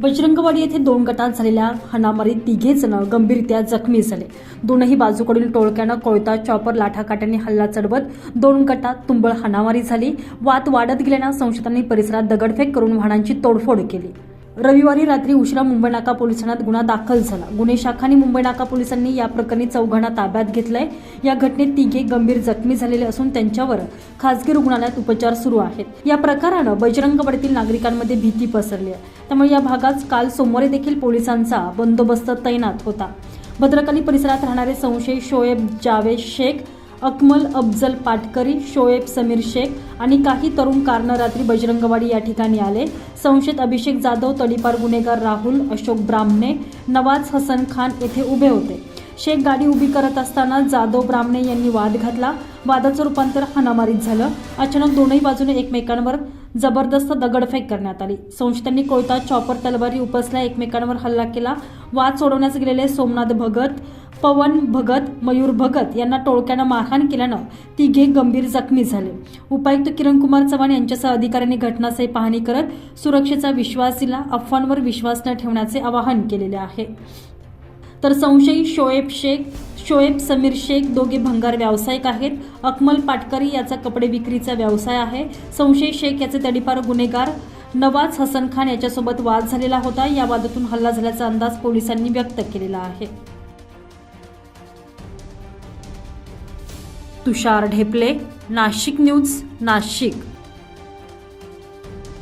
बजरंगवाडी येथे दोन गटात झालेल्या हाणामारीत तिघे जण गंभीररित्या जखमी झाले. दोनही बाजूकडील टोळक्यानं कोयता चॉपर लाठाकाट्याने हल्ला चढवत दोन गटात तुंबळ हाणामारी झाली. वाद वाढत गेल्यानं संशयितांनी परिसरात दगडफेक करून वाहनांची तोडफोड केली. रविवारी रात्री उशिरा मुंबई नाका पोलीस ठाण्यात गुन्हा दाखल झाला. गुन्हे शाखा आणि मुंबई नाका पोलिसांनी या प्रकरणी चौघांना ताब्यात घेतलंय. या घटनेत तिघे गंभीर जखमी झालेले असून त्यांच्यावर खासगी रुग्णालयात उपचार सुरू आहेत. या प्रकारानं बजरंगवाडीतील नागरिकांमध्ये भीती पसरली आहे. त्यामुळे या भागात काल सोमवारी देखील पोलिसांचा बंदोबस्त तैनात होता. भद्रकाली परिसरात राहणारे संशय शोएब जावेद शेख अकमल अफजल पाटकरी शोएब समीर शेख आणि काही तरुण कारणं रात्री बजरंगवाडी या ठिकाणी आले. संशयित अभिषेक जाधव तडीपार गुन्हेगार राहुल अशोक ब्राह्मणे नवाज हसन खान येथे उभे होते. शेख गाडी उभी करत असताना जाधव ब्राह्मणे यांनी वाद घातला. वादाचं रूपांतर हाणामारीत झालं. अचानक दोनही बाजूने एकमेकांवर जबरदस्त दगडफेक करण्यात आली. संशयितांनी कोयता चॉपर तलवारी उपसल्या एकमेकांवर हल्ला केला. वाद सोडवण्यास गेलेले सोमनाथ भगत पवन भगत मयूर भगत यांना टोळक्यानं मारहाण केल्यानं तिघे गंभीर जखमी झाले. उपायुक्त किरणकुमार चव्हाण यांच्यासह अधिकाऱ्यांनी घटनास्थळी पाहणी करत सुरक्षेचा विश्वास दिला. अफवांवर विश्वास न ठेवण्याचे आवाहन केलेले आहे. तर संशयी शोएब शेख शोएब समीर शेख दोघे भंगार व्यावसायिक आहेत. अकमल पाटकरी याचा कपडे विक्रीचा व्यवसाय आहे. संशयी शेख याचे तडीपार गुन्हेगार नवाज हसन खान याच्यासोबत वाद झालेला होता. या वादातून हल्ला झाल्याचा अंदाज पोलिसांनी व्यक्त केलेला आहे. तुषार ढेपले नाशिक न्यूज नाशिक.